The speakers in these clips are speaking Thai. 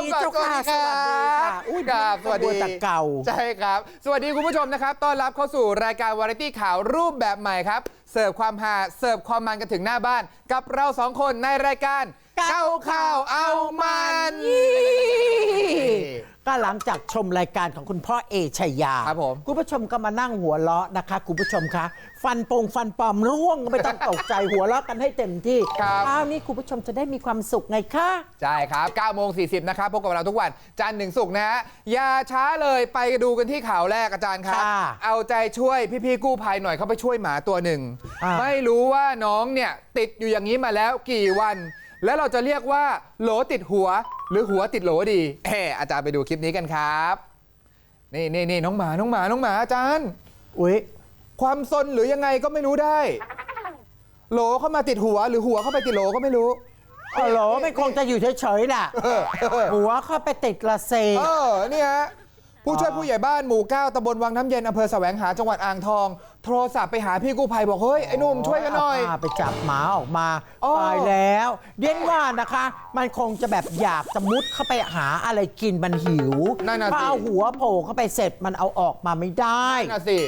มก่อนเจ้าค่ะสวัสดีครับสวัสดีค่ะอุ้ยครับสวัสดีแต่เก่า ใช่ครับ สวัสดีคุณผู้ชมนะครับต้อนรับเข้าสู่รายการวาไรตี้ข่าวรูปแบบใหม่ครับ เสิร์ฟความฮาเสิร์ฟความมันกันถึงหน้าบ้าน กับเราสองคนในรายการเก้าข่าวเอามัน ก็หลังจากชมรายการของคุณพ่อเอชัยยาครับผมคุณผู้ชมก็มานั่งหัวเราะนะคะ คุณผู้ชมคะ ฟันปงฟันปลอมร่วงก็ไม่ต้องตกใจหัวเราะกันให้เต็มที่ครับคราวนี้คุณผู้ชมจะได้มีความสุขไงคะ ใช่ครับ9โมง40 นะครับ พบกับเราทุกวัน จันทร์ถึงศุกร์นะฮะ อย่าช้าเลยไปดูกันที่ข่าวแรกอาจารย์ครับ ค่ะเอาใจช่วยพี่ๆกู้ภัยหน่อยเขาไปช่วยหมาตัวหนึ่ง อ่า ไม่รู้ว่าน้องเนี่ย ติดอยู่อย่างนี้มาแล้วกี่วัน แล้วเราจะเรียกว่า โหลติดหัว หรือหัวติดโหลดีเอออาจารย์ไปดูคลิปนี้กันครับ นี่นี่นี่น้องหมาน้องหมาน้องหมาอาจารย์ อุ้ยความซนหรือยังไงก็ไม่รู้ได้ โหลเข้ามาติดหัว หรือหัวเข้าไปติดโหลก็ไม่รู้อ๋อเหรอไม่คงจะอยู่เฉยๆแหละหัวเข้าไปติดละเซ เออเนี่ยฮะ ผู้ช่วยผู้ใหญ่บ้านหมู่ 9ตำบลวังน้ำเย็นอำเภอแสวงหาจังหวัดอ่างทอง โทรศัพท์ไปหาพี่กู้ภัยบอกเฮ้ยไอ้หนุ่มช่วยกันหน่อยเาผ้าไปจับหมาออกมาอ๋อตายแล้วเดียนว่านะคะ มันคงจะแบบอยากจะมุดเข้าไปหาอะไรกินมันหิวนั่นน่ะพอสิเอาหัวโผล่เข้าไปเสร็จมันเอาออกมาไม่ได้น่ะสิ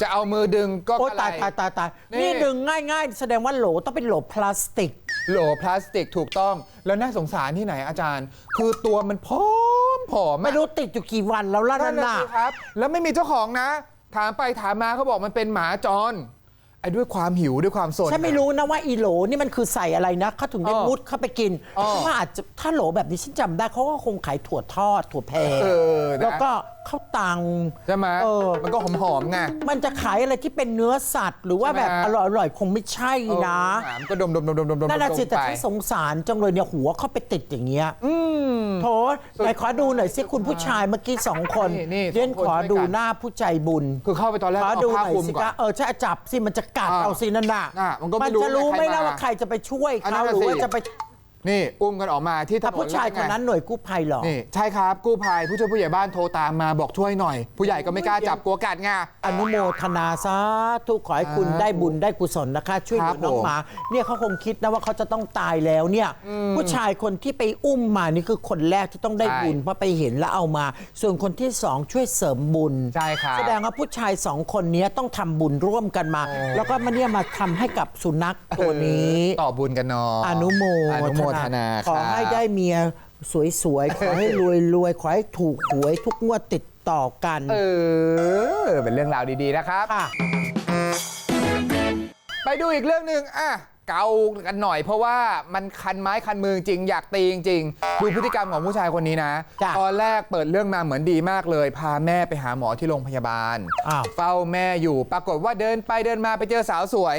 จะเอามือดึงก็โอ้อะไร ตายตายตายตายนี่ นี่ดึงง่าย ๆ แสดงว่าโหลต้องเป็นโหลพลาสติก โหลพลาสติกถูกต้อง แล้วน่าสงสารที่ไหนอาจารย์ คือตัวมันผอมผอมอะไม่รู้ติดอยู่กี่วันแล้วล่ะนั่นั่นนน่ะน่ะสิครับ แล้วไม่มีเจ้าของนะ ถามไปถามมาเขาบอกมันเป็นหมาจรไอ้ด้วยความหิวด้วยความสน ฉันไม่รู้นะว่าอีโหลนี่มันคือใส่อะไรนะเขาถึงได้อ้อมุดเข้าไปกินอ้อเพราะว่าอาจจะถ้าโหลแบบนี้ฉันจำได้เขาก็คงขายถั่วทอดถั่วแพรเออนะแล้วก็ ข้าวตัง ใช่ไหมเออ มันก็หอมๆไง มันจะขายอะไรที่เป็นเนื้อสัตว์ หรือว่าใช่ไหม แบบฮะอร่อยๆคงไม่ใช่นะเออหมามันก็ดมดมดมดมดมดมนั่นน่ะสิดมแต่ไป ที่สงสารจังเลยเนี่ยหัวเข้าไปติดอย่างเงี้ยอืมโถไหนขอดูหน่อยสิคุณผู้ชายเมื่อกี้สองคนนี่นี่เรียนสองคนขอดูช่วยกัน หน้าผู้ใจบุญ คือเข้าไปตอนแรกขอก็ดูเอาหผ้าน่อยคลุมสิก่อคะนเออใช่จับสิมันจะกัดอ่าเอาสินั่นน่ะอะมันก็ไม่มันรู้จะรู้นะไหมใครล่ะมาว่าใครจะไปช่วยอันนั้เขานหน่ะรือว่าสิ จะไป นี่อุ้มกันออกมาที่ถถ้านนผู้ชายแล้วคนไงนั้นหน่วยกู้ภัยเหรอ นี่ใช่ครับกู้ภัยผู้ช่วยผู้ใหญ่บ้านโทรตามมาบอกช่วยหน่อย ผู้ใหญ่ก็ไม่กล้าจับกลัวกัดไง อนุโมทนาสาธุขอให้คุณสาธุได้บุญได้กุศลนะคะ ช่วยเหลืครัอบน้องผมหมา เนี่ยเขาคงคิดนะว่าเขาจะต้องตายแล้วเนี่ย ผู้ชายคนที่ไปอุ้มมานี่คือคนแรกที่ต้องได้ใช่บุญเพราะไปเห็นแล้วเอามา ส่วนคนที่สองช่วยเสริมบุญใช่ครับแสดงว่าผู้ชายสองคนนี้ต้องทำบุญร่วมกันมาโอ้แล้วก็มาเนี่ยมาทำให้กับสุนัขตัวนี้ต่อบุญกันเนาะอนุโมอนุโมทนาขอให้ได้เมียสวยๆ ขอให้รวยๆ ขอให้ถูกหวยทุกงวดติดต่อกัน เออ เป็นเรื่องราวดี ๆ นะครับค่ะไปดูอีกเรื่องหนึ่งอะเกากันหน่อยเพราะว่ามันคันไม้คันมือจริงอยากตีจริงๆดูพฤติกรรมของผู้ชายคนนี้นะจ้ะตอนแรกเปิดเรื่องมาเหมือนดีมากเลย พาแม่ไปหาหมอที่โรงพยาบาลอ้าวเฝ้าแม่อยู่ปรากฏว่าเดินไปเดินมาไปเจอสาวสวย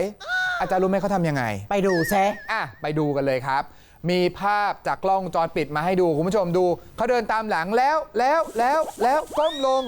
อาจารย์รู้ไหมเขาทำยังไง ไปดูแซะอะไปดูกันเลยครับ มีภาพจากกล้องวงจรปิดมาให้ดูคุณผู้ชมดู เขาเดินตามหลังแล้วแล้วแล้วแล้วก้มลง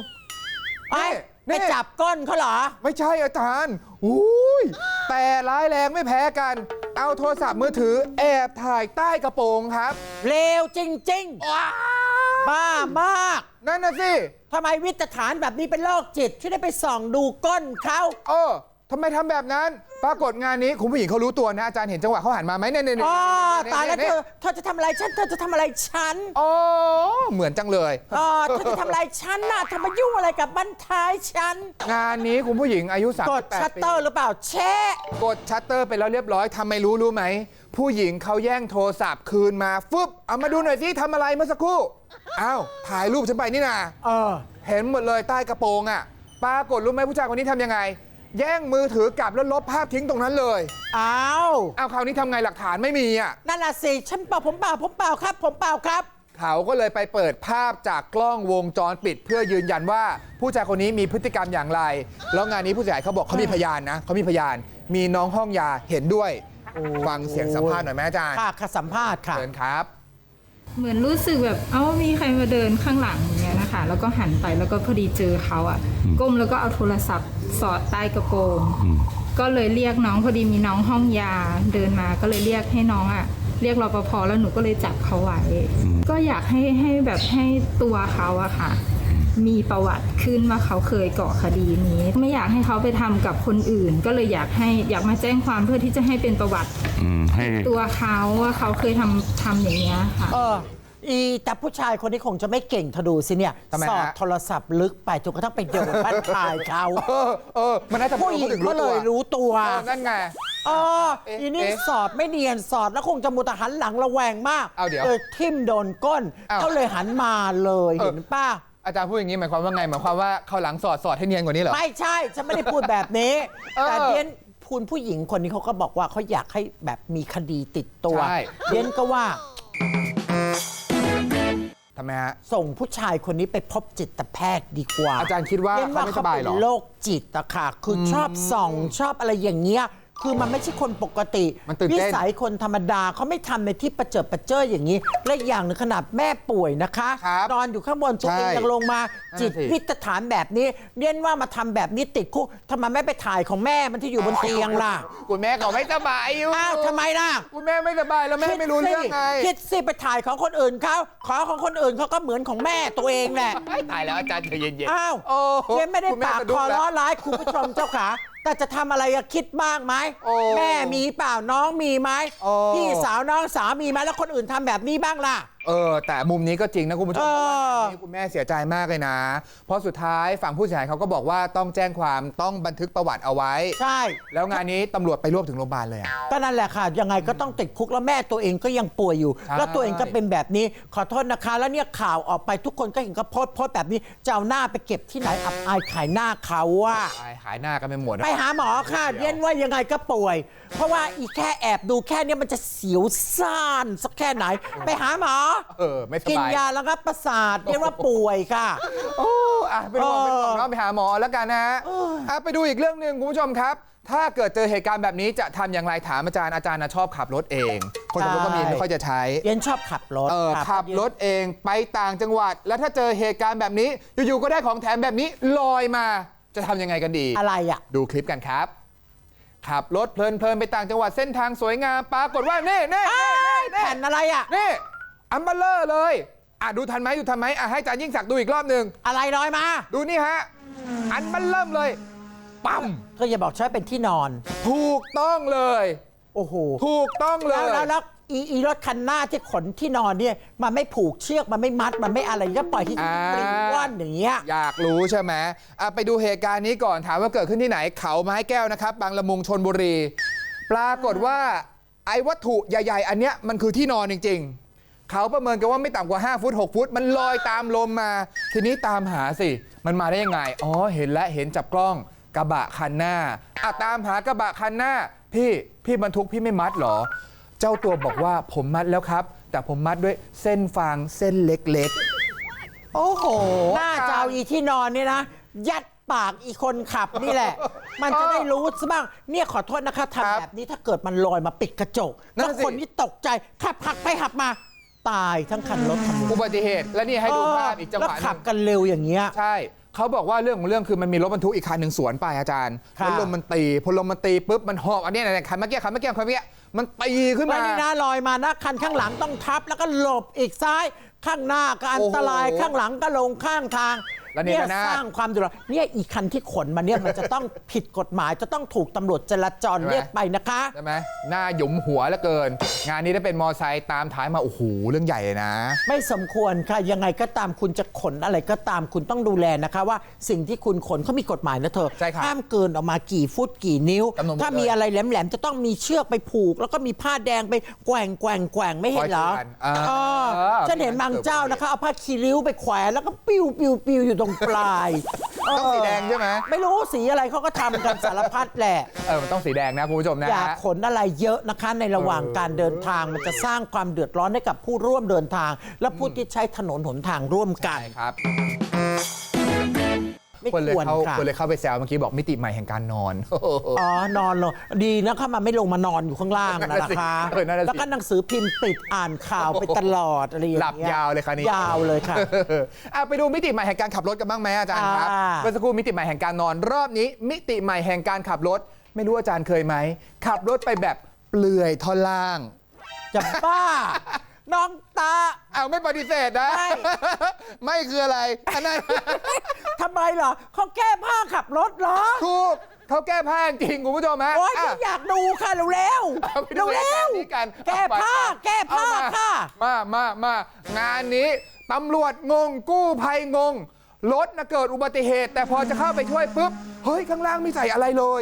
ไอ้นี่ไม่จับก้นเขาเหรอ ไม่ใช่อาจารย์อุ้ย แต่ร้ายแรงไม่แพ้กัน เอาโทรศัพท์มือถือแอบถ่ายใต้กระโปรงครับ เลวจริงว้าๆบ้ามาก นั่นน่ะสิ ทำไมวิตฐานแบบนี้เป็นโรคจิตที่ได้ไปส่องดูก้นเขา เออ ทำไมทำแบบนั้น ปรากฏงานนี้คุณผู้หญิงเขารู้ตัวนะ อาจารย์เห็นจังหวะเขาหันมาไหมเนี่ยเนี่ยเนี่ยอ๋อเนี่ยตายแล้วเนี่เธอเธอจะทำอะไรฉันเธอจะทำอะไรฉันอ๋อเหมือนจังเลยอ๋อเธอจะทำอะไรฉันน่ะเธอมายุ่งอะไรกับบ้านท้ายฉัน งานนี้คุณผู้หญิงอายุกด38ชัตเตอร์หรือเปล่าแช่ กดชัตเตอร์ไปแล้วเรียบร้อยทำไมรู้รู้ไหม ผู้หญิงเขาแย่งโทรศัพท์คืนมาฟึบเอามาดูหน่อยสิทำอะไรเมื่อสักครู่อ้าวถ่ายรูปฉันไปนี่นา เออ เห็นหมดเลยใต้กระโปรงอะ ปรากฏรู้ไหมผู้ชายคนนี้ทำยังไง แย่งมือถือกลับแล้วลบภาพทิ้งตรงนั้นเลยอ้าวเอาคราวนี้ทำไงหลักฐานไม่มีอะ นั่นน่ะสิฉันเปล่าผมเปล่าผมเปล่าครับ ผมเปล่าครับ เขาก็เลยไปเปิดภาพจากกล้องวงจรปิด เพื่อยืนยันว่าผู้ชายคนนี้มีพฤติกรรมอย่างไร แล้วงานนี้ผู้เสียหายเขาบอกเขามีพยานนะเขามีพยาน มีน้องห้องยาเห็นด้วยโอ้ฟังเสียงสัมภาษณ์หน่อยไหมอาจารย์ค่ะค่ะสัมภาษณ์ค่ะ เชิญครับ เหมือนรู้สึกแบบ เอ้ามีใครมาเดินข้างหลัง อย่างเงี้ยนะคะแล้วก็หันไปแล้วก็พอดีเจอเขาอะก้มแล้วก็เอาโทรศัพท์สอดใต้กระโปรงก็เลยเรียกน้องพอดีมีน้องห้องยาเดินมาก็เลยเรียกให้น้องอะเรียกรปภแล้วหนูก็เลยจับเขาไว้ ก็อยากให้ให้แบบให้ตัวเขาอะค่ะ มีประวัติขึ้นว่าเขาเคยก่อคดีนี้ ไม่อยากให้เขาไปทำกับคนอื่น ก็เลยอยากให้อยากมาแจ้งความเพื่อที่จะให้เป็นประวัติอืมให้ตัวเขาว่าเขาเคยทำทำอย่างเงี้ยค่ะเอออีแต่ผู้ชายคนนี้คงจะไม่เก่งเธอดูสิเนี่ย ทำไมสอดฮะโทรศัพท์ลึกไปจนกระทั่งไปโดนบ้านชายเขาเออเออมันน่าจะผู้หญิงก็เลยรู้ตัวเออนั่นไง เออเอ๊ะอีนี่เอ๊ะสอดไม่เนียนสอดแล้วคงจะมุตหันหลังระแวงมากเอาเดี๋ยวเลยทิ่มโดนก้นอ้าวเขาเลยหันมาเลยเออเห็นป้า อาจารย์พูดอย่างนี้หมายความว่าไงหมายความว่าเขาวหลังสอดสอดให้เนียนกว่านี้เหรอ ไม่ใช่ ฉันไม่ได้พูดแบบนี้ เออแต่เดียนพูนผู้หญิงคนนี้เขาก็บอกว่าเขาอยากให้แบบมีคดีติดตัว ใช่ เดียนก็ว่า ทำไมฮะ ส่งผู้ชายคนนี้ไปพบจิตแพทย์ดีกว่าอาจารย์คิดว่าเรียนเขาไม่สบายเหรอ เป็นโรคจิตอะค่ะ คืออชอบส่องชอบอะไรอย่างเงี้ย คือมันไม่ใช่คนปกติมันตื่นนิเต้น สัยคนธรรมดาเขาไม่ทำในที่ประเจิดประเจ้ออย่างนี้ และอีกอย่างหนึ่งขนาดแม่ป่วยนะคะ ครับนอนอยู่ข้างบนตัวเองใช่ยังลงมา นั่นจิตสิวิตฐานแบบนี้เรียนว่ามาทำแบบนี้ติดคุกทำไมไม่ไปถ่ายของแม่มันที่อยู่บนเตียงล่ะคุณแม่เขาไม่สบายอยู่อ้าวทำไมล่ะ คุณแม่ไม่สบายแล้วแม่ไม่รู้เรื่องไงคิดสิไปถ่ายของคนอื่นเขาขอของคนอื่นเขาก็เหมือนของแม่ตัวเองแหละไม่ตายแล้วอาจารย์ใจเย็นๆอ้าว โอ้โหเรียนไม่ได้คุณแปากสะคดุ้องแล้วล้อร้ายคุณผู้ชมเจ้าขา แต่จะทำอะไรอะคิดบ้างไหมโอ้แม่มีเปล่าน้องมีไหมโอ้ พี่สาวน้องสาวมีไหมแล้วคนอื่นทำแบบนี้บ้างล่ะเออแต่มุมนี้ก็จริงนะคุณผู้ชมเออเพราะว่างานนี้คุณแม่เสียใจมากเลยนะ เพราะสุดท้ายฝั่งผู้เสียหายเขาก็บอกว่าต้องแจ้งความต้องบันทึกประวัติเอาไว้ ใช่ แล้วงานนี้ตำรวจไปรวบถึงโรงพยาบาลเลยอะ ก็นั่นแหละค่ะ ยังไงก็ต้องติดคุกแล้วแม่ตัวเองก็ยังป่วยอยู่ ใช่ แล้วตัวเองก็เป็นแบบนี้ ขอโทษนะคะ แล้วเนี่ยข่าวออกไปทุกคนก็เห็นก็โพสต์โพสต์แบบนี้จะเอาหน้าไปเก็บที่ไหนอับอายขายหน้าเขาว่า ตายหายหน้ากันไปหมดนะ ไปหาหมอค่ะเรียนว่ายังไงก็ป่วย เพราะว่าอีแค่แอบดูแค่เนี้ยมันจะเสียวซ่านสักแค่ไหน ไปหาหมอเออไม่สกินบายยาแล้วก็ประสาทเรียกว่าป่วยค่ะ โอ้อะเป็นห่วงเออเป็นห่วงน้องไปหาหมอแล้วกันนะฮะอะไปดูอีกเรื่องหนึ่งคุณผู้ชมครับ ถ้าเกิดเจอเหตุการณ์แบบนี้จะทำอย่างไรถามอาจารย์อาจารย์นะชอบขับรถเอง คนขับรถก็มีไม่ค่อยจะใช้ เรียนชอบขับรถเออค่ะขับรถเองไปต่างจังหวัด แล้วถ้าเจอเหตุการณ์แบบนี้ อยู่ๆก็ได้ของแถมแบบนี้ลอยมาจะทำยังไงกันดี อะไรอะ ดูคลิปกันครับ ขับรถเพลินๆไปต่างจังหวัดเส้นทางสวยงามปรากฏว่านี่นี่นี่นี่แผ่นอะไรอะนี่ อัมเบลเลอร์เลยอะดูทันไหมดูทันไหมอะให้อาจารย์ยิ่งศักดิ์ดูอีกรอบหนึ่งอะไรลอยมาดูนี่ฮะอันมันเริ่มเลยปั๊มเธออย่าบอกใช้เป็นที่นอน ถูกต้องเลย โอ้โหถูกต้องเลแล้วย แล้วแล้วอีอีรถคันหน้าที่ขนที่นอนเนี่ยมันไม่ผูกเชือกมันไม่มัดมันไม่อะไรจะปล่อยที่อ่า ปลิงว่อนอย่างเงี้ย อยากรู้ใช่ไหมอะไปดูเหตุการณ์นี้ก่อนถามว่าเกิดขึ้นที่ไหนเขาไม้แก้วนะครับ บางละมุงชนบุรี ปรากฏว่าไอ้วัตถุใหญ่ ๆ อันเนี้ยมันคือที่นอนจริงๆ เขาประเมินกันว่าไม่ต่ำกว่า 5 ฟุต 6 ฟุต มันลอยตามลมมา ทีนี้ตามหาสิ มันมาได้ยังไง อ๋อ เห็นแล้วเห็นจับกล้องกระบะคันหน้าอะตามหากระบะคันหน้า พี่พี่บรรทุกพี่ไม่มัดเหรอ เจ้าตัวบอกว่าผมมัดแล้วครับ แต่ผมมัดด้วยเส้นฟางเส้นเล็กๆ โอ้โหหน้าจะเอาอีที่นอนเนี่ยนะ ยัดปากอีคนขับนี่แหละ มันจะได้รู้ซะบ้าง เนี่ยขอโทษนะคะครับทำแบบนี้ถ้าเกิดมันลอยมาปิดกระจกนั่แล้วนสิคนที่ตกใจขับหักไปหักมา ตายทั้งคันรถคันนี้อุบัติเหตุ และนี่ให้ดูภาพอีกจังหแล้ววะหขันึบงกันเร็วอย่างเงี้ย ใช่ เขาบอกว่าเรื่องของเรื่องคือมันมีรถบรรทุกอีกคันหนึ่งสวนไปอาจารย์ค่ะแล้วลมมันตีพอลมมันตีปุ๊บมันหอบอันเนี้ยเนี่ยคันเมื่อกี้คันเมื่อกี้คันเมื่อกี้มันตีขึ้นแล้วมานี่นะลอยมานะคันข้างหลังต้องทับแล้วก็หลบอีกซ้าย ข้างหน้าก็อันตรายโอ้โห ข้างหลังก็ลงข้างทาง แล้วเนี่ยเนี่ยนะสร้างความเดือดร้อนเนี่ยอีกคันที่ขนมาเนี่ยมันจะต้องผิดกฎหมายจะต้องถูกตำรวจจราจรใช่ไหมเรียกไปนะคะ ใช่ไหมหน้าหยุมหัวเหลือเกิน งานนี้ถ้าเป็นมอไซค์ตามท้ายมา โอ้โห เรื่องใหญ่เลยนะ ไม่สมควรค่ะ ยังไงก็ตามคุณจะขนอะไรก็ตามคุณต้องดูแลนะคะว่าสิ่งที่คุณขนเขามีกฎหมายนะเธอใช่ครับห้ามเกินออกมากี่ฟุตกี่นิ้ว กำหนดหมดถ้ามีเลยอะไรแหลมๆจะต้องมีเชือกไปผูก แล้วก็มีผ้าแดงไปแกว่งแกว่งแกว่งไม่เห็นเหรอคอยเตือนอ่าเออเออฉันเห็นบางเจ้านะคะเอาผ้าคีริ้วไปแขวนแล้วก็ปิ้วปิ้วปิ้วอยู่ตรงปลายต้องสีแดงใช่ไหม ไม่รู้สีอะไรเขาก็ทำกันสารพัดแหละ เออมันต้องสีแดงนะคุณผู้ชมนะอย่าขนอะไรเยอะนะคะในระหว่างการเดินทางมันจะสร้างความเดือดร้อนให้กับผู้ร่วมเดินทาง และผู้ที่ใช้ถนนหนทางร่วมกัน ใช่ครับ ไม่คนเลยควรเข้าค่ะ คนเลยเข้าไปแซวเมื่อกี้บอกมิติใหม่แห่งการนอน อ๋อนอนลงดีนะคะมันไม่ลงมานอนอยู่ข้างล่างนั่นะนน่ะสินะคะเออนั่นน่ะสิแล้วก็หนังสือพิมพ์ปิดอ่านข่าวไปตลอดอะไรอย่างหลับเงี้ยยาวเลยคราวนี้ยาวเลยค่ะ อะไปดูมิติใหม่แห่งการขับรถกันบ้างไหมอาจารย์ครับอ่าเมื่อสักครู่มิติใหม่แห่งการนอน รอบนี้ มิติใหม่แห่งการขับรถ ไม่รู้อาจารย์เคยไหมขับรถไปแบบเปลือยท่อนล่าง จะบ้า น้องตา เอาไม่ปฏิเสธนะ ไม่ ไม่คืออะไรอันนั้น ทำไมเหรอเขาแก้ผ้าขับรถเหรอ ถูกเขาแก้ผ้าจริงคุณผู้ชมฮะโอ๊ยอะ อยากดูค่ะเร็วเอาไปๆดูเร็รายการวนี้กันๆแก้ผ้าเอาไปแก้ผ้าเอามาค่ะ มา มา มา งานนี้ตำรวจงง กู้ภัยงง รถนะเกิดอุบัติเหตุ แต่พอจะเข้าไปช่วยปุ๊บ เฮ้ย ข้างล่างไม่ใส่อะไรเลย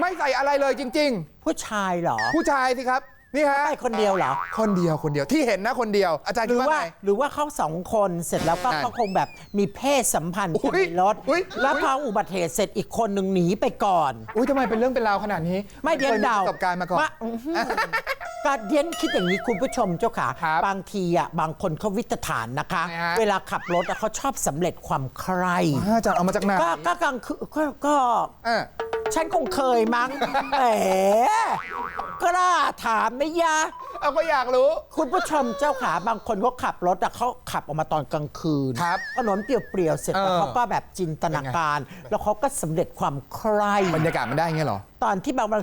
ไม่ใส่อะไรเลยจริง ผู้ชายเหรอ ๆ ผู้ชายสิครับ นี่ฮะ ไปคนเดียวเหรอ คนเดียวคนเดียวที่เห็นนะคนเดียว อาจารย์หคิรืดอว่าว่าไง หรือว่าเขาสองคนเสร็จแล้วก็นั่นเขาคงแบบมีเพศสัมพันธ์กันอุ๊ยในรถ อุ๊ยแล้วอุ๊ย พออุบัติเหตุเสร็จอีกคนหนึ่งหนีไปก่อน อุ้ยทำไมเป็นเรื่องเป็นราวขนาดนี้ไม่เดียนคเดาประสบการณ์มาก่อน ว่อื้อหือก็เดียนคิดอย่างนี้คุณผู้ชมเจ้าขาครับบางทีอะบางคนเขาวิตฐานนะคะ ไงฮะ เวลาขับรถอะเขาชอบสำเร็จความใคร อาจารย์เอามาจากไหนก็ก็กลางคือก็ก็ อะ ฉันคงเคยมั้งแหมกล้าถามไหมยะ เอาก็อยากรู้ คุณผู้ชมเจ้าขาบางคนเขาขับรถอะเขาขับออกมาตอนกลางคืนครับถนนเปลี่ยวๆเสร็จแล้วเออ เขาก็แบบจินตนาการ แล้วเขาก็สำเร็จความใครบรรยากาศมันได้เงี้ยเหรอ ตอนที่บางวัน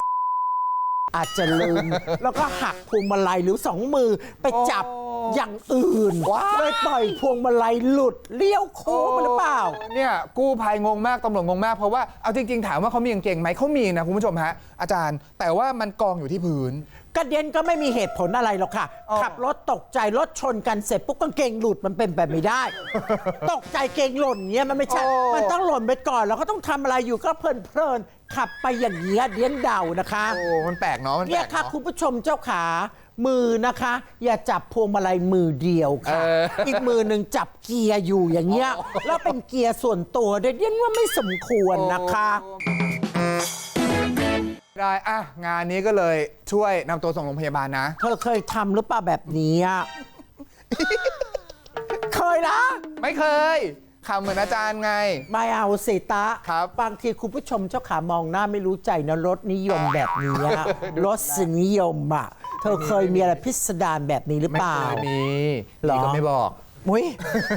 อาจจะลืม แล้วก็หักพวงมาลัยหรือสองมือไปจับโอ้อย่างอื่นว้ายเลยปล่อยพวงมาลัยหลุดเลี้ยวโค้งไปหรือเปล่า เนี่ยกู้ภัยงงมากตำรวจงงมากเพราะว่าเอาจริง ๆ ถามว่าเขามีกางเกงไหมเขามีนะคุณผู้ชมฮะอาจารย์แต่ว่ามันกองอยู่ที่พื้นก ระเด็นก็ไม่มีเหตุผลอะไรหรอกค่ะ อ๋อ ขับรถตกใจรถชนกันเสร็จปุ๊บกางเกงหลุดมันเป็นไปไม่ได้ ตกใจเกงหล่นเงี้ยมันไม่ใช่ โอ้ มันต้องหล่นไปก่อนแล้วก็ต้องทำอะไรอยู่ก็เพลินเพลินๆขับไปอย่างเงี้ยเดียนเดานะคะ โอ้ มันแปลกเนาะ มันแปเนี่ลยกค่ะ เนาะ คุณผู้ชมเจ้าขา มือนะคะ อย่าจับพวงมาลัยมือเดียวค่ะ เอออีกมือหนึ่งจับเกียร์อยู่อย่างเงี้ย แล้วเป็นเกียร์ส่วนตัวเดียนว่าไม่สมควรนะคะ ได้อะงานนี้ก็เลยช่วยนำตัวส่งโรงพยาบาลนะ เธอเคยทำหรือเปล่าแบบนี้อะเคยนะ ไม่เคยคำเหมือนอาจารย์ไง ไม่เอาสิตะครับ บางทีคุณผู้ชมเจ้าขามองหน้าไม่รู้ใจนะรสนิยมแบบนี้อะรสนิยมอะ เธอเคยมีอะไรพิสดารแบบนี้หรือไม่เปล่า เคยมีเหรอนี่ก็ไม่บอก มุ้ย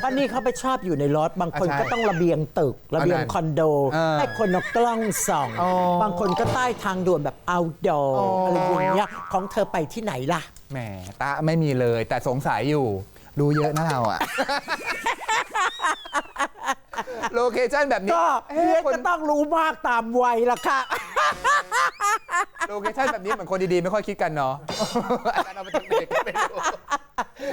อันนี้เขาไปชอบอยู่ในรถ บางคนอะใช่ก็ต้องระเบียงตึก ระเบียงอันนั้นคอนโดเออให้คนเอากล้องส่องอ๋อบางคนก็ใต้ทางด่วนแบบเอาดออ๋อออะไรอย่างเงี้ยของเธอไปที่ไหนล่ะ แหมตาไม่มีเลย แต่สงสัยอยู่รู้เยอะนะเราอะโลเคชั่นแบบนี้ก็เอ๊ะเรียนคนก็ต้องรู้มากตามวัยล่ะค่ะ โลเคชั่นแบบนี้เหมือนคนดีๆ ไม่ค่อยคิดกันเนาะอาจารย์เอามาจากไหนก็ไม่รู้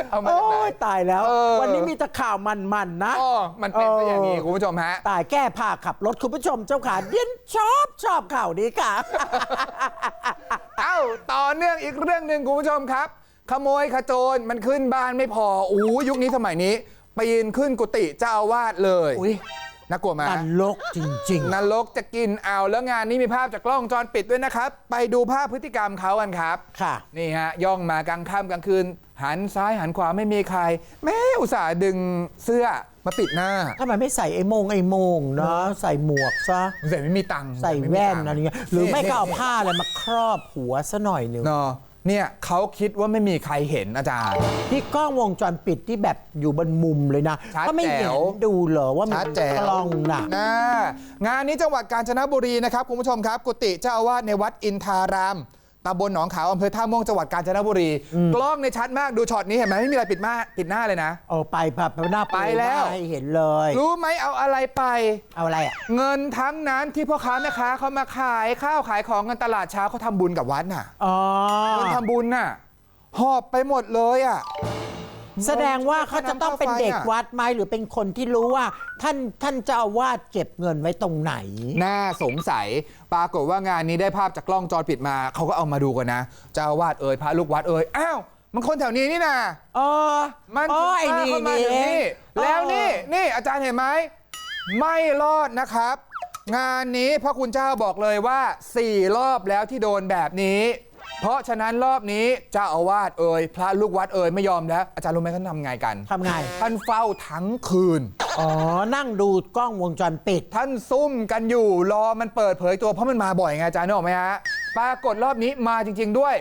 เอามาโอ้จากไหน ยตายแล้ว เออ วันนี้มีแต่ข่าวมันๆนะ อ๋อมันเป็นไปอย่างนี้คุณผู้ชมฮะ ตายแก้ผ้าขับรถคุณผู้ชมเจ้าขาเดียนชอบชอบข่าวนี้ค่ะ เอ้าต่อเนื่องอีกเรื่องหนึ่งคุณผู้ชมครับ ขโมยขโจรมันขึ้นบ้านไม่พออู้ยุคนี้สมัยนี้ปีนขึ้นกุฏิเจ้าอาวาสเลย อุ๊ย น่ากลัวไหมนรกจริง นรกจะกินเอาแล้วงานนี้มีภาพจากกล้องวงจรปิดด้วยนะครับ ไปดูภาพพฤติกรรมเขากันครับๆค่ะ นี่ฮะย่องมากลางค่ำกลางคืน หันซ้ายหันขวาไม่มีใคร แม่อุตส่าห์ดึงเสื้อมาปิดหน้าทำไมไม่ใส่ไอ้โมงไอ้โมงเนาะใส่หมวกซะ ใส่ไม่มีตังค์ใส่ไม่มีแว่นตังค์อะไรเงี้ยหรือไม่ก็เอาผ้าอะไรมาครอบหัวซะหน่อยหนึ่ง เนาะ เนี่ยเขาคิดว่าไม่มีใครเห็นอาจารย์ ที่กล้องวงจรปิดที่แบบอยู่บนมุมเลยนะชัดก็ไม่แจ๋เห็นวดูเหรอว่ามัชันดแจ๋วกล้องน่ะนะงานนี้จังหวัดกาญจนบุรีนะครับคุณผู้ชมครับ กุฏิเจ้าอาวาสในวัดอินทาราม ตำบลหนองขาวอำเภอท่าม่วงจังหวัดกาญจนบุรี กล้องในยชัดมากดูช็อตนี้เห็นไหมไม่มีอะไรปิดหน้าปิดหน้าเลยนะ เอาไปแบบหน้าไปแล้ว ให้เห็นเลย รู้ไหมเอาอะไรไป เอาอะไรอะ เงินทั้งนั้นที่พ่อค้าแม่ค้าเขามาขายข้าวขายของกันตลาดเช้าเขาทำบุญกับวัดน่ะอ๋อเงินทำบุญน่ะหอบไปหมดเลยอะ แสดงว่าเขาจะต้องเป็นเด็กค่าน้ำค่าไฟอะวัดไหมหรือเป็นคนที่รู้ว่าท่านท่านเจ้าอาวาสเก็บเงินไว้ตรงไหน น่าสงสัย ปรากฏว่างานนี้ได้ภาพจากกล้องจอปิดมา เขาก็เอามาดูกันนะ เจ้าอาวาดเอ่ยพระลูกวัดเอ่ยอ้าว มันคนแถวนี้นี่นะอ๋อมันอ๋อไอ้ถึงนี่เข้ามานี่ถึงเองนี่แล้วนี่นี่อาจารย์เห็นไหมไม่รอดนะครับ งานนี้พระคุณเจ้าบอกเลยว่า4รอบแล้วที่โดนแบบนี้ เพราะฉะนั้นรอบนี้เจ้าอาวาสเอ่ยพระลูกวัดเอ่ยไม่ยอมแล้ว อาจารย์รู้ไหมท่านทำไงกัน ทำไง ท่านเฝ้าทั้งคืน อ๋อ นั่งดูกล้องวงจรปิด ท่านซุ่มกันอยู่รอมันเปิดเผยตัวเพราะมันมาบ่อยไงอาจารย์นึกออกไหมฮะปรากฏรอบนี้มาจริง ๆด้วย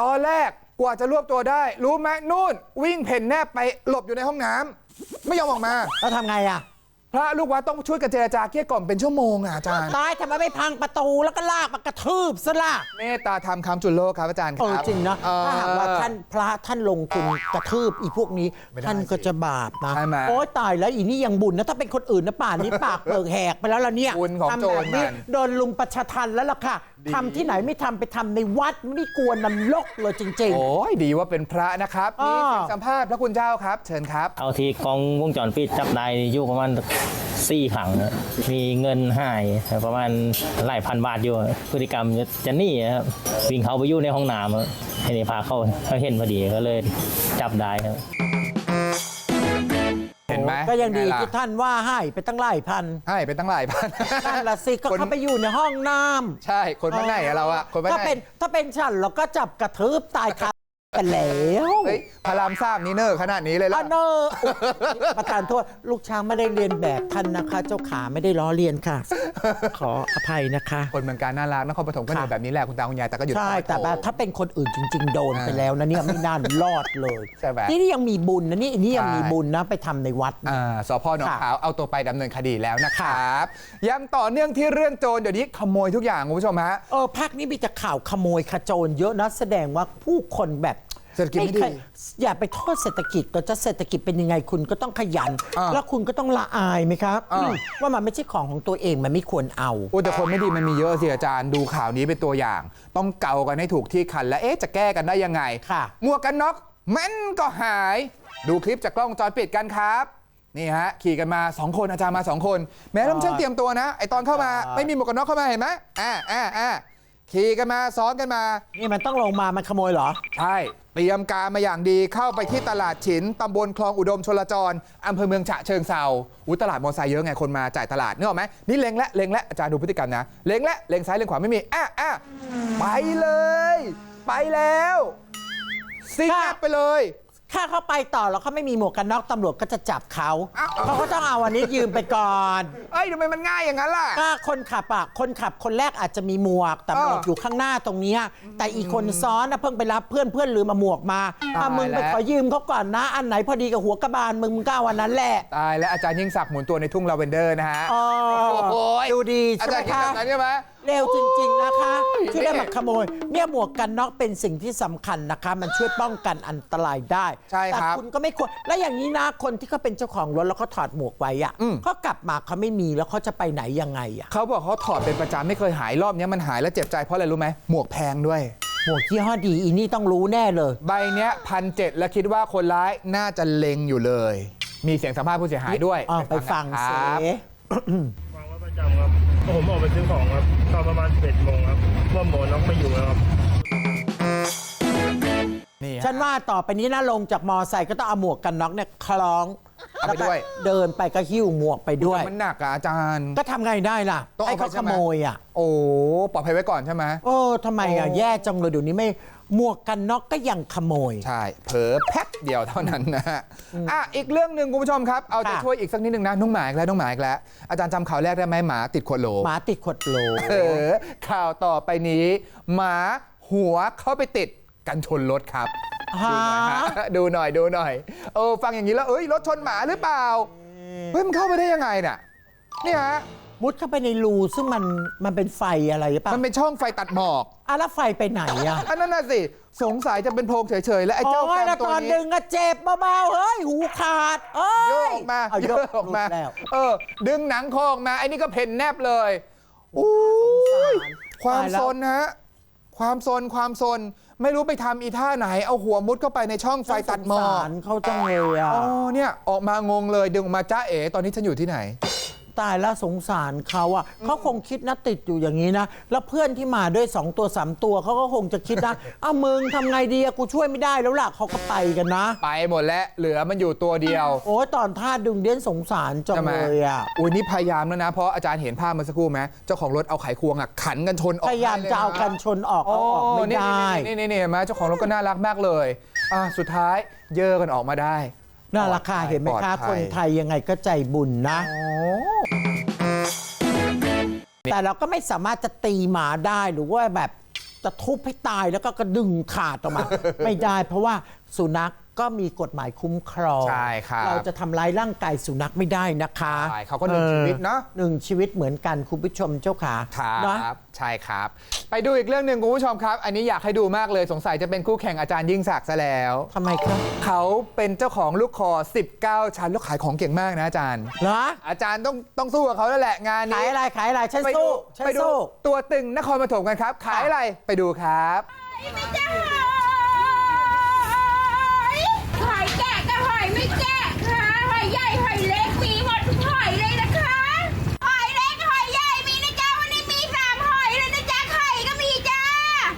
ตอนแรกกว่าจะรวบตัวได้ รู้ไหมนู่น วิ่งเพ่นแนบไปหลบอยู่ในห้องน้ำไม่ยอมออกมา แล้วทำไงอะพ ระลูกวัดต้องช่วยกันเจรจาเกลี้ยกล่อมเป็นชั่วโมงอะอาจารย์ ตายทำไมไม่พังประตูแล้วก็ลากมากระทืบซะล่ะเมตตาธรรมคำจุลโลกครับอาจารย์คเออรับจริงนะเออ ถ้าหากว่าท่านพระท่านลงทุนกระทืบอีพวกนี้ไม่ได้ท่านก็จะบาปนะใช่ไหมโอ้ยตายแล้วอีนี่ยังบุญนะถ้าเป็นคนอื่นนะป่านนี้ปากเปิกแหกไปแล้วล่ะเนี่ยบุญของทำโจรแบบนี้มันโดนลุมประชาทันแล้วล่ะค่ะ ดี ทำที่ไหนไม่ทำไปทำในวัดไม่กลัวนำลกเลยจริง โอ้ยดีว่าเป็นพระนะครับอ้มีอเสียงสัมภาษณ์พระคุณเจ้าครับ เชิญครับ เอาที่กล้องวงจรปิดจับได้อยู่ประมาณสี่ขังนะมีเงินหายประมาณหลายพันบาทอยู่พฤติกรรมจะจะหนีครับวิ่งเขาไปอยู่ในห้องน้ำอะให้นี่พาเข้าเขาเห็นพอดีก็เลยจับได้ครับเห็นไหมก็ยังดีไล่ะที่ท่านว่าให้ไปตั้งหลายพันให้ไปตั้งหลายพันนั่นละสิก็คนเข้าไปอยู่ในห้องน้ำใช่คนบ้านไหนอะเราอะคนบ้านถ้าไหน เป็นถ้าเป็นฉันเราก็จับกระทืบตายคา กันแล้วเฮ้ยพระรามทราบนี่เนอร์ขนาดนี้เลยอัล่ะนเนอร์ประธานโทษ ลูกช้างไม่ได้เรียนแบบท่านนะคะ เจ้าขาไม่ได้ล้อเลียนค่ะ ขออภัยนะคะ คนเมืองการน่ารักนครปฐมก็เหนื่อยค่ะแบบนี้แหละคุณตาคุณยายแต่ก็หยุดใช่ปล่อยแต่แบบถ้าเป็นคนอื่นจริง ๆ โดนไปแล้วนะเนี่ยไม่น่ารอดเลยใช่ไหม นี่นี่ยังมีบุญนะนี่นี่ยังใช่มีบุญนะไปทำในวัดนะ อ่าสพหนองค่ะขาวเอาตัวไปดำเนินคดีแล้วนะครับ ยังต่อเนื่องที่เรื่องโจรเดี๋ยวนี้ขโมยทุกอย่างคุณผู้ชมฮะ เออภาคนี้มีแต่ข่าวขโมยขโจรเยอะนะ แสดงว่าผู้คนแบบ เศรษฐกิจไม่ดีเคยอย่าไปโทษเศรษฐกิจก็จะเศรษฐกิจเป็นยังไงคุณก็ต้องขยัน อ่าแล้วคุณก็ต้องละอายไหมครับอ่า อืมว่ามันไม่ใช่ของของตัวเองมันไม่ควรเอา โอ้แต่คนไม่ดีมันมีเยอะสิอาจารย์ดูข่าวนี้เป็นตัวอย่าง ต้องเกากันให้ถูกที่คันและเอ๊ะจะแก้กันได้ยังไงค่ะ หมวกกันน็อกมันก็หาย ดูคลิปจากกล้องวงจรปิดกันครับ นี่ฮะ ขี่กันมา2คนอาจารย์มา2คน แม้ต้องเช่างเตรียมตัวนะไอตอนเข้ามาอ่าไม่มีหมวกกันน็อกเข้ามาเห็นไหมอ่าอ่าอ่า ขี่กันมาซ้อนกันมา นี่มันต้องลงมา มันขโมยเหรอ ใช่เตรียมการมาอย่างดีเข้าไปที่ตลาดฉินตำบลคลองอุดมชลจรอำเภอเมืองฉะเชิงเซาอุยตลาดมอไซค์เยอะไงคนมาจ่ายตลาดนึกออกไหมนี่เล็งและเล็งและอาจารย์ดูพฤติกรรมนะ เล็งและเล็งซ้ายเล็งขวาไม่มีอะอะไปเลย ไปแล้วซิงค่ะแอปไปเลย ถ้าเขาไปต่อแล้วเขาไม่มีหมวกกันน็อกตำรวจก็จะจับเขาอ้าว เขาก็ต้องเอาวันนี้ยืมไปก่อน เอ้ยทำไมมันง่ายอย่างนั้นล่ะ ก็คนขับอะคนขับคนแรกอาจจะมีหมวก แต่หมวกเออออยู่ข้างหน้าตรงเนี้ยแต่อีกคนซ้อนนะเพิ่งไปรับเพื่อนเพื่อนลืมมาหมวกมาตายถ้ามึงไปแล้ว ขอยืมเขาก่อนนะ อันไหนพอดีกับหัวกระบาลมึงมึงก็เอาวันนั้นแหละตายแล้วอาจารย์ยิ่งศักดิ์หมุนตัวในทุ่งลาเวนเดอร์นะฮะอ๋อโอ้โห ดูดีอาใช่จาไหมรย์คิดแบบนั้นคะใช่ไหม เร็วจริง ๆนะคะโอ้ยที่ได้นี่มาขโมย เนี่ยหมวกกันน็อกเป็นสิ่งที่สำคัญนะคะ มันช่วยป้องกันอันตรายได้ใช่แต่ครับคุณก็ไม่ควรและอย่างนี้นะคนที่เขาเป็นเจ้าของรถแล้วเขาถอดหมวกไว้อะอืม เขากลับมาเขาไม่มีแล้วเขาจะไปไหนยังไงอะเขาบอกเขาถอดเป็นประจำไม่เคยหายรอบนี้มันหายแล้วเจ็บใจเพราะอะไรรู้ไหมหมวกแพงด้วย หมวกยี่ห้อดีอีนี่ต้องรู้แน่เลย ใบเนี้ยพันเจ็ดแล้วคิดว่าคนร้ายน่าจะเล็งอยู่เลย มีเสียงสัมภาษณ์ผู้เสียหายด้วยอะไปฟังนะเสครับวางไว้ประ จำครับ ผมออกไปซื้อของครับตอนประมาณ11โมงครับว่าหมอน็อกไม่อยู่แล้วครับ นี่ฮะ ฉันว่าต่อไปนี้นะลงจากมอไซค์ก็ต้องเอาหมวกกันน็อกเนี่ยคล้องเอาไปด้วย แล้ก็เดินไปก็หิ้วหมวกไปด้วย มันหนักอะอาจารย์ ก็ทำไงได้ล่ะต้องเอาให้เขาไปใช่ขไหม โมยอะโอ้ปลอดภัยไว้ก่อนใช่ไหม โอ้ทำไมอะโอ้ แย่จังเลยเดี๋ยวนี้ไม่หมวกกันน็อกก็ยังขโมย ใช่ เผลอแป๊บเดียวเท่านั้นนะฮะอะอีกเรื่องหนึ่งคุณผู้ชมครับ เอาใจค่ะ ช่วยอีกสักนิดหนึ่งนะน้องหมาอีกแล้วน้องหมาอีกแล้ว อาจารย์จำข่าวแรกได้ไหมหมาติดขวดโหล หมาติดขวดโหล เออข่าวต่อไปนี้ หมาหัวเข้าไปติดกันชนรถครับฮะ ดูหน่อยดูหน่อยเออฟังอย่างนี้แล้วเอ้ยรถชนหมาหรือเปล่าเฮ้ยมันเข้าไปได้ยังไงน่ะเนี่ฮะมุดเข้าไปในรูซึ่งมันมันเป็นไฟอะไรหรือเปล่ะมันเป็นช่องไฟตัดหมอก อะแล้วไฟไปไหนอะอันนั้นน่ะสิ สงสัยจะเป็นโพรงเฉยๆ และไอ้เจ้าโอ้แฟยนแล้วตัวตอนนี้ดึงอะเจ็บเบาๆเฮ้ย หูขาดเอ้โยยกออกมาเอาโยยกกออกมาหลุดแล้วเออ ดึงหนังคอออกมาไอ้นี่ก็เพ่นแนบเลยอู้ยความซนฮะความซนความซนไม่รู้ไปทำอีท่าไหน เอาหัวมุดเข้าไปในช่องไฟตัดหมอสกงสารเขาจังเลยอะอ๋อเนี่ยออกมางงเลยดึงออกมาจ้าเอ๋ตอนนี้ฉันอยู่ที่ไหน ตายแล้วสงสารเขาอะเขาคงคิดนะติดอยู่อย่างนี้นะ แล้วเพื่อนที่มาด้วยสองตัวสามตัวเขาก็คงจะคิดนะอ้าวมึงทำไงดีอะกูช่วยไม่ได้แล้วล่ะเขาก็ไปกันนะ ไปหมดแล้วเหลือมันอยู่ตัวเดียวโอ้ยตอนท่าดึงเดี้ยนสงสารจังใช่ไหมเลยอะ อุ้ยนี่พยายามแล้วนะ เพราะอาจารย์เห็นภาพเมื่อสักครู่ไหมเจ้าของรถเอาไขควงอะขันกันชนออกพยายามให้ลจะเอากันชนออกเอาออกไม่ได้ นี่นี่นี่เห็นไหมเจ้าของรถก็น่ารักมากเลยอะสุดท้ายเยอะกันออกมาได้ น่าราคาเห็นไหมปลอดคะภัคนไทยยังไงก็ใจบุญนะโอ้แต่เราก็ไม่สามารถจะตีหมาได้หรือว่าแบบจะทุบให้ตายแล้วก็กระดึงขาดออกมา ไม่ได้เพราะว่าสุนัข ก็มีกฎหมายคุ้มครอง ใช่ครับ เราจะทำร้ายร่างกายสุนัขไม่ได้นะคะใช่เขาก็หนึ่งชีวิตเนอะ หนึ่งชีวิตเหมือนกันคุณผู้ชมเจ้าขาครันะบใช่ครับ ไปดูอีกเรื่องหนึ่งคุณผู้ชมครับ อันนี้อยากให้ดูมากเลยสงสัยจะเป็นคู่แข่งอาจารย์ยิ่งศักดิ์ซะแล้ว ทำไมครับเขาเป็นเจ้าของลูกคอ 19 ชั้นแล้วขายของเก่งมากนะอาจารย์ เหรออาจารย์ต้องต้องสู้กับเขาแล้วแหละงานขายนี้อะไรขายอะไรฉันไปดูสู้ฉันไปดูสู้ตัวตึงนครปฐมกันครับ ขายอะไรไปดูครับ ไม่จะหอยแกะกับหอยไม่แกะค่ะหอยใหญ่หอยเล็กมีหมดทุกหอยเลยนะคะหอยเล็กหอยใหญ่มีนะจ๊ะวันนี้มีสามหอยเลยนะจ๊ะไข่ก็มีจ้า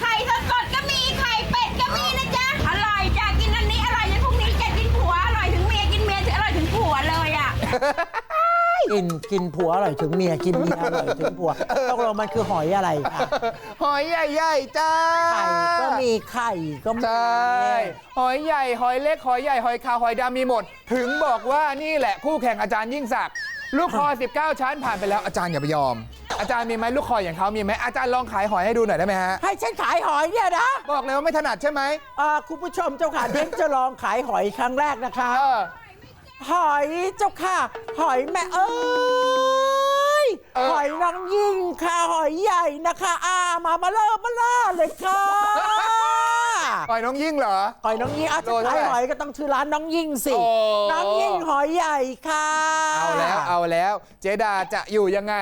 ไข่สดสดๆก็มีไข่เป็ดก็มีนะจ๊ะอร่อยจ้ะกินอันนี้อร่อยอย่างพวกนี้จะกินผัวอร่อยถึงเมียกินเมียถึงอร่อยถึงผัวเลยอะ กินกินผัวอร่อยถึงเมียกินเมียอร่อยถึงผัวตกลงมันคือหอยอะไรคะหอยใหญ่ๆจ้าไข่ก็มีไข่ก็มีใช่หอยใหญ่หอยเล็กหอยใหญ่หอยขาวหอยดำมีหมด ถึงบอกว่านี่แหละคู่แข่งอาจารย์ยิ่งศักดิ์ลูกคอ 19 ชั้นผ่านไปแล้วอาจารย์อย่าไปยอม อาจารย์มีไหมลูกคออย่างเขามีไหมอาจารย์ลองขายหอยให้ดูหน่อยได้ไหมฮะให้ฉันขายหอยเนี่ยนะบอกเลยว่าไม่ถนัดใช่ไหมอ่าคุณผู้ชมเจ้าค่ะเดนจะลองขายหอยครั้งแรกนะคะ เออ หอยเจ้าค่ะ หอยแม่เอ้ยเออหอยนางยิ่งค่ะ หอยใหญ่นะคะอามามาเล่อมาเล่อเลยค่ะหอยน้องยิ่งเหรอ หอยน้องยิ่งอาโลจะเท่าขายไหร่หอยก็ต้องชื่อร้านน้องยิ่งสิโอ้น้องยิ่งหอยใหญ่ค่ะ เอาแล้วเอาแล้ว เจดาจะอยู่ยังไง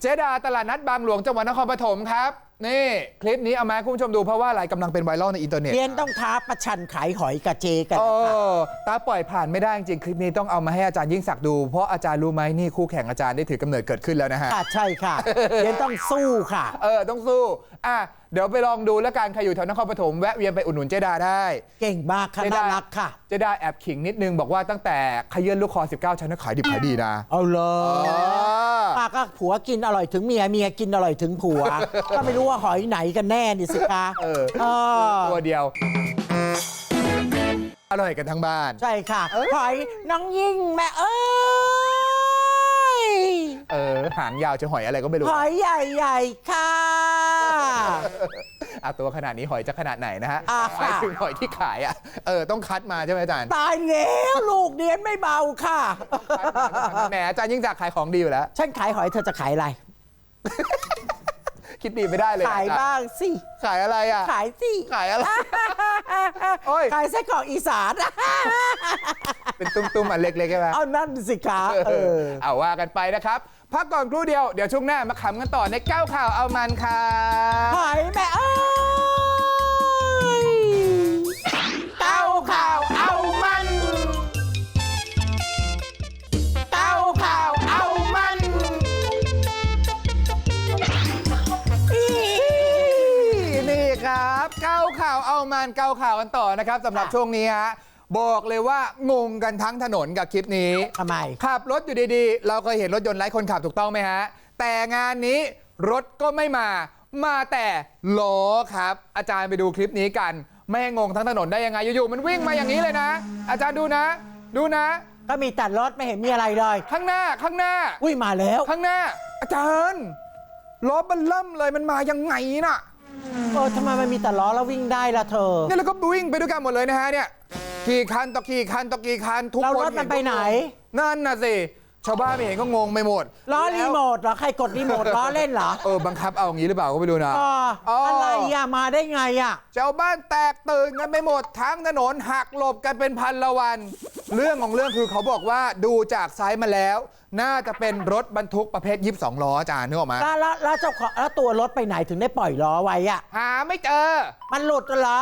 เจดาตลาดนัดบางหลวงจังหวัดนครปฐมครับนี่คลิปนี้เอามาให้คุณผู้ชมดูเพราะว่าอะไรกำลังเป็นไวรัลในอินเทอร์เน็ต เรียนต้องท้าประชันขายหอยกับเจกันเอนะคะอตาปล่อยผ่านไม่ได้จริงๆคลิปนี้ต้องเอามาให้อาจารย์ยิ่งศักดิ์ดู เพราะอาจารย์รู้ไหมนี่คู่แข่งอาจารย์ได้ถือกำเนิดเกิดขึ้นแล้วนะฮะ ค่ะใช่ค่ะ เรียนต้องสู้ค่ะ เออ ต้องสู้ อะ เดี๋ยวไปลองดูแล้วกันใครอยู่แถวนครปฐมแวะเวียนไปอุดหนุนเจดาได้ เก่งมากค่ะเจน่าดารักค่ะ เจดาแอบขิงนิดนึงบอกว่าตั้งแต่ขยื่นลูกคอ 19 ชั้นนขายดิบขายดีนะเอาเลเอยอ ป้าก็ผัวกินอร่อยถึงเมียเมียกินอร่อยถึงผัว ก็ไม่รู้ว่าหอยไหนกันแน่นี่สิคะเออเออตัวเดียว อร่อยกันทั้งบ้าน ใช่ค่ะ หอยน้องยิ่งแม่เอ้ยเออ หางยาวจะหอยอะไรก็ไม่รู้หอยใหญ่ๆค่ะอะตัวขนาดนี้หอยจะขนาดไหนนะฮะอ่าหมายค่ะถึงหอยที่ขายอะเออต้องคัดมาใช่ไหมอาจารย์ตายแล้วลูกเดียนไม่เบาค่ะ แหมอาจารย์ยิ่งศักดิ์ขายของดีอยู่แล้ว ฉันขายหอยเธอจะขายอะไร คิดดีไม่ได้เลยขายอจรบ้างสิ ขายอะไรอะ ขายสิ ขายอะไร โอ้ย ขายไส้กรอกอีสาน เป็นตุ้มๆอันเล็กๆใช่ไหมเอานั่นสิคะเอเอออ เอาว่ากันไปนะครับ พักก่อนครู่เดียว เดี๋ยวช่วงหน้ามาขำกันต่อในก้าวข่าวเอามันค่ะหอยแม่เอ้ นต่อนะครับสำหรับช่วงนี้ฮะบอกเลยว่างงกันทั้งถนนกับคลิปนี้ทำไม ขับรถอยู่ดีๆ เราเคยเห็นรถยนต์ไร้คนขับถูกต้องไหมฮะ แต่งานนี้รถก็ไม่มา มาแต่ล้อครับ อาจารย์ไปดูคลิปนี้กันไม่ให้งงทั้งถนนได้ยังไงอยู่ๆมันวิ่งมาอย่างนี้เลยนะ อาจารย์ดูนะ ดูนะ ก็มีแต่รถไม่เห็นมีอะไรเลย ข้างหน้าข้างหน้า อุ้ยมาแล้ว ข้างหน้า อาจารย์ล้อมันเริ่มเลยมันมายังไงน่ะ เออทำไมมันมีแต่ล้อแล้ววิ่งได้ล่ะเธอ เนี่ยแล้วก็วิ่งไปด้วยกันหมดเลยนะฮะเนี่ยกี่คันต่อกี่คันต่อกี่คันทุกแล้วคนรถมันไปไหน นั่นน่ะสิ ชาวบ้านไม่เห็นก็งงไปหมดล้อแวรีโมทเหรอ ใครกดรีโมทล้อเล่นเหรอเออบังคับเอาอย่างนี้หรือเปล่าก็ไม่รู้นะอ๋ออ๋ออ อะไรอะ มาได้ไงอะ ชาวบ้านแตกตื่นกันไปหมดทั้งถนนหักหลบกันเป็นพันละวัน เรื่องของเรื่องคือเขาบอกว่าดูจากไซส์มาแล้ว น่าจะเป็นรถบรรทุกประเภทยีิบสองล้ออาจารย์นึกออกไหมาแล้วแล้วแล้วเจ้าของแล้วตัวรถไปไหนถึงได้ปล่อยล้อไว้อะ หาไม่เจอ มันหลุดเหรอ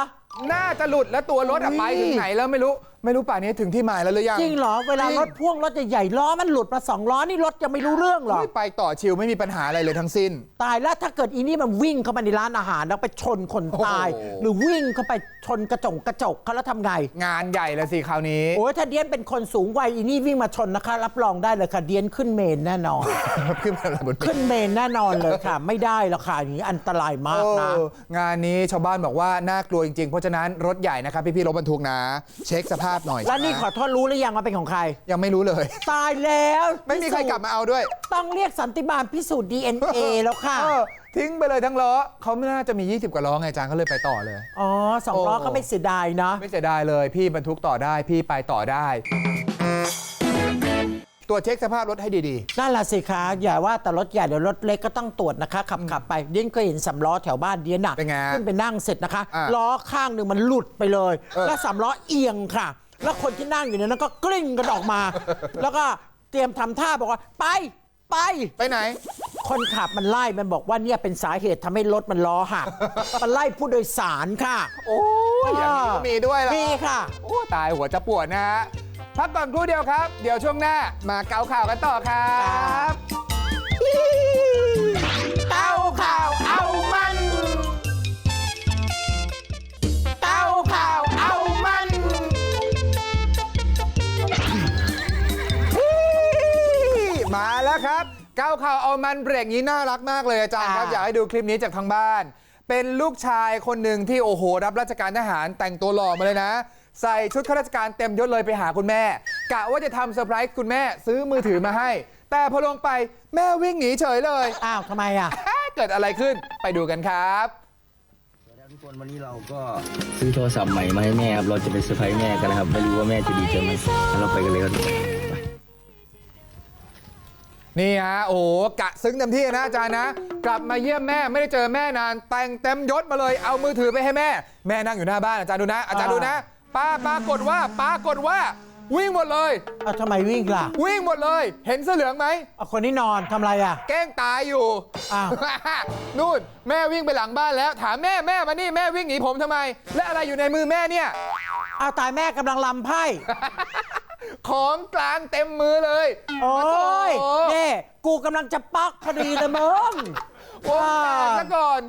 น่าจะหลุดแล้วตัวรถอะอุ๊ไปยถึงไหนแล้วไม่รู้ ไม่รู้ป่านนี้ถึงที่หมายแล้วหรือยังจริงเหรอ เวลารถพ่วงรถใหญ่ๆล้อมันหลุดมาสองล้อนี่รถจะไม่รู้เรื่องเหรอ ไม่ไปต่อชิวไม่มีปัญหาอะไรเลยทั้งสิ้น ตายแล้วถ้าเกิดอีนี่มันวิ่งเข้ามาในร้านอาหารแล้วไปชนคนตายโอ้โหหรือวิ่งเข้าไปชนกระจกกระจกเขาแล้วทำไง งานใหญ่แล้วสิคราวนี้ โอ้ยถ้าเดียนเป็นคนสูงวัยอีนี่วิ่งมาชนนะคะ รับรองได้เลยค่ะ เดียนขึ้นเมนแน่นอน ขึ้นมาอะไรบนขึ้นเมนแน่นอนเลยค่ะ ไม่ได้หรอกค่ะอย่างนี้อันตรายมากนะ เอองานนี้ชาวบ้านบอกว่าน่ากลัวจริงๆ เพราะฉะนั้นรถใหญ่นะครับ พี่ๆรถบรรทุกนะ เช็คสภาพาพหน่อยแล้วนี่ขอโทษรู้หรือยังว่าเป็นของใคร ยังไม่รู้เลย ตายแล้วไม่มีใครกลับมาเอาด้วย ต้องเรียกสันติบาลพิสูจน์ DNA แล้วค่ะ เออ ทิ้งไปเลยทั้งล้อเขาไม่น่าจะมี 20 กว่าล้อไงอาจารย์เขาเลยไปต่อเลย อ๋อสองล้อโอ้ก็ไม่เสียดายนะ ไม่เสียดายเลย พี่บรรทุกต่อได้พี่ไปต่อได้ตรวจเช็คสภาพรถให้ดีนั่นแหละสิคะอย่าว่าแต่รถใหญ่เดี๋ยวรถเล็กก็ต้องตรวจนะคะ ขับขับไปเดียนก็เห็นสำล้อแถวบ้านเดียนน่ะเป็นไงขึ้นไปนั่งเสร็จนะคะ อะล้อข้างหนึ่งมันหลุดไปเลย เออ แล้วสำล้อเอียงค่ะ แล้วคนที่นั่งอยู่ในนั้นก็กลิ้งกันออกมา แล้วก็เตรียมทำท่าบอกว่าไป ไปๆไปไหน คนขับมันไล่มันบอกว่าเนี่ยเป็นสาเหตุทำให้รถมันล้อหัก มันไล่ผู้โดยสารค่ะ โอ้ยอย่างนี้ก็มีด้วยเหรอมีค่ะ โอ้ตายหัวจะปวดนะฮะ พักก่อนครู่เดียวครับ เดี๋ยวช่วงหน้ามาเกาข่าวกันต่อครับ ก้าข่าวเอามันเบรกนี้น่ารักมากเลยอาจารย์ครับอ่าอยากให้ดูคลิปนี้จากทางบ้าน เป็นลูกชายคนหนึ่งที่โอ้โห รับราชการทหารแต่งตัวหล่อมาเลยนะ ใส่ชุดข้าราชการเต็มยศเลยไปหาคุณแม่ กะว่าจะทำเซอร์ไพรส์คุณแม่ซื้อมือถือมาให้ แต่พอลงไปแม่วิ่งหนีเฉยเลย อ้าวทำไมอะ เกิดอะไรขึ้นไปดูกันครับ ทุกคนวันนี้เราก็ซื้อโทรศัพท์ใหม่มาให้แม่ครับ เราจะไปเซอร์ไพรส์แม่กันนะครับ ไม่รู้ว่าแม่จะดีใจไหมงั้นเราไปกันเลยครับ นี่ฮะโอ้โหกะซึ้งเต็มที่นะอาจารย์นะ กลับมาเยี่ยมแม่ไม่ได้เจอแม่นาน แต่งเต็มยศมาเลยเอามือถือไปให้แม่ แม่นั่งอยู่หน้าบ้านอาจารย์ดูนะ อาจารย์ดูนะป้าปรากฏว่าปรากฏว่า วิ่งหมดเลย เอาทำไมวิ่งล่ะวิ่งหมดเลย เห็นเสื้อเหลืองไหม เอาคนนี้นอนทำอะไรอะ แกล้งตายอยู่ อ้าว นู่นแม่วิ่งไปหลังบ้านแล้ว ถามแม่แม่มานี่แม่วิ่งหนีผมทำไม และอะไรอยู่ในมือแม่เนี่ย เอาตายแม่กำลังลำไพ่ ของกลางเต็มมือเลยโอ้ยโอ้เน่กูกำลังจะปักพอดีเลยมึงวงแตกซะก่อน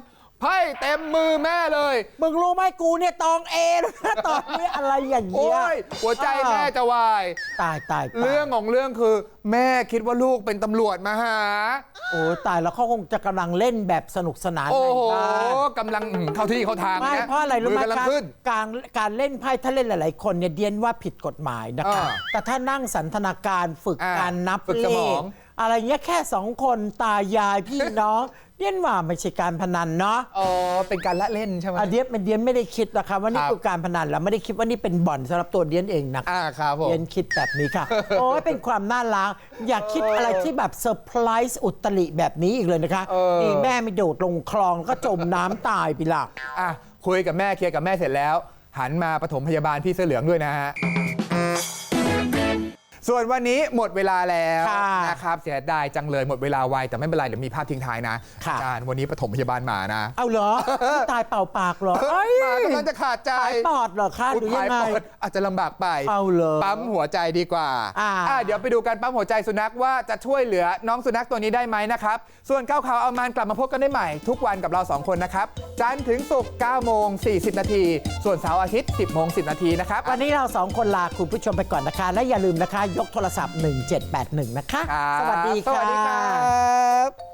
ไพ่เต็มมือแม่เลย มึงรู้ไหมกูเนี่ยตองเอเลยนะตอนนี้อะไรอย่างโอ้เงี้ยยหัวใจแม่จะวาย ตายตายตายเรื่องของเรื่องคือ แม่คิดว่าลูกเป็นตำรวจมาหา โอ้ตายแล้วเขาคงจะกำลังเล่นแบบสนุกสนานโอ้ในโหบ้านกำลังอืมเข้าที่เข้าทางไม่นเพราะอะไรรู้ไหมกำลังคะขึ้น การการเล่นไพ่ถ้าเล่นหลาย ๆ คนเนี่ยเดียนว่าผิดกฎหมายนะคะ อ่าแต่ถ้านั่งสันทนาการฝึกอ่าการนับฝึกเลสมอขง อะไรเงี้ยแค่สองคนตายายพี่น้อง เดียนว่าไม่ใช่การพนันเนาะอ๋อ เป็นการละเล่นใช่ไหมอะเดียนเดียนไม่ได้คิดนะคะว่านี่ครับคือการพนันแล้วไม่ได้คิดว่านี่เป็นบ่อนสำหรับตัวเดียนเองนะคะอ่าครับผม เดียนคิดแบบนี้ค่ะโอ้ยเป็นความน่ารักอยากคิดอะไรที่แบบเซอร์ไพรส์อุตริแบบนี้อีกเลยนะคะเออ นี่แม่ไม่โดดลงคลองแล้วก็จมน้ำตายไปละ อะคุยกับแม่เคลียร์กับแม่เสร็จแล้ว หันมาปฐมพยาบาลพี่เสื้อเหลืองด้วยนะฮะ ส่วนวันนี้หมดเวลาแล้วค่ะนะครับเสียดายจังเลยหมดเวลาไวแต่ไม่เป็นไรเดี๋ยวมีภาพทิ้งท้ายนะค่ะ อาจารย์วันนี้ปฐมพยาบาลหมานะเอาเหรอตายเป่าปากเหรอเอ้ยหมากำลังจะขาดใจสายปอดเหรอคะหรือยังไงผายปอดอาจจะลำบากไป เอาเหรอ ปั๊มหัวใจดีกว่าอ่าอ่าเดี๋ยวไปดูการปั๊มหัวใจสุนัขว่าจะช่วยเหลือน้องสุนัขตัวนี้ได้ไหมนะครับ ส่วนก้าวข่าวเอามันกลับมาพบกันได้ใหม่ ทุกวันกับเรา 2 คนนะครับ จันทร์ถึงศุกร์9โมง 40 นาที ส่วนเสาร์อาทิตย์ 10 โมง 10 นาทีนะครับ วันนี้เราสองคนลาคุณผู้ชมไปก่อนนะคะ และอย่าลืมนะคะยกโทรศัพท์ 1781 นะคะครับสวัสดีสค่ะวัสดีครับ